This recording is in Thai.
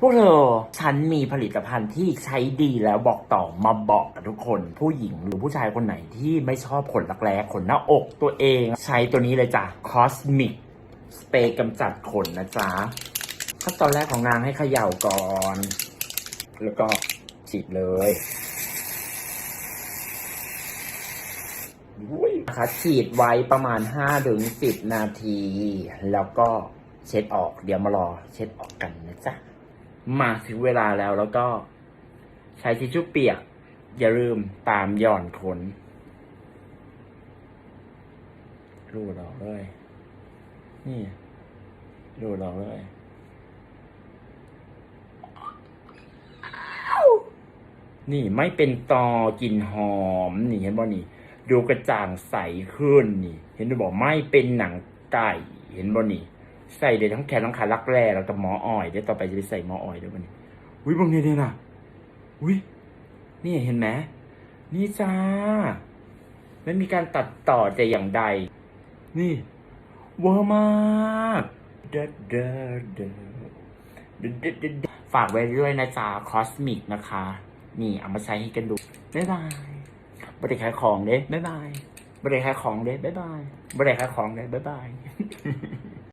พวกเธอฉันมีผลิตภัณฑ์ที่ใช้ดีแล้วบอกต่อมาบอกกับทุกคน ผู้หญิงหรือผู้ชายคนไหนที่ไม่ชอบขนรักแร้ขนหน้าอกตัวเอง ใช้ตัวนี้เลยจ้ะ Cosmic สเปรย์กำจัดขนนะจ๊ะขั้นตอนแรกของนางให้เขย่าก่อน แล้วก็ฉีดเลยนะคะฉีดไว้ประมาณ5ถึง10 นาที แล้วก็เช็ดออกเดี๋ยวมารอเช็ดออกกันนะจ๊ะ มาถึงเวลาแล้วแล้วก็ ใช้ทิชชู่เปียก อย่าลืมตามหย่อนขนรูดออกเลย นี่รูดออกเลยนี่ไม่เป็นตอกลิ่นหอม นี่เห็นบ่นี่ ดูกระจ่างใสขึ้นนี่ เห็นดูบอกไม่เป็นหนังไก่ เห็นบ่นี่ ใส่เดี๋ยวทั้งแขนทั้งขารักแร้แล้วก็หมออ้อยเดี๋ยวต่อไปจะไปใส่หมออ้อยด้วยบ่นี่อุ้ยบางทีเนี่ยนะอุ้ยนี่เห็นไหมนี่จ้าไม่มีการตัดต่อแต่อย่างใด นี่เวอร์มากเด้อเด้อเด้อเด้อเด้อเดดฝากไว้ด้วยนะจ๊ะคอสมิกนะคะ นี่เอามาใช้ให้กันดู บ๊ายบายบริขายของเด้บ๊ายบายบริขายของเด้บ๊ายบายบริขายของเด้บ๊ายบาย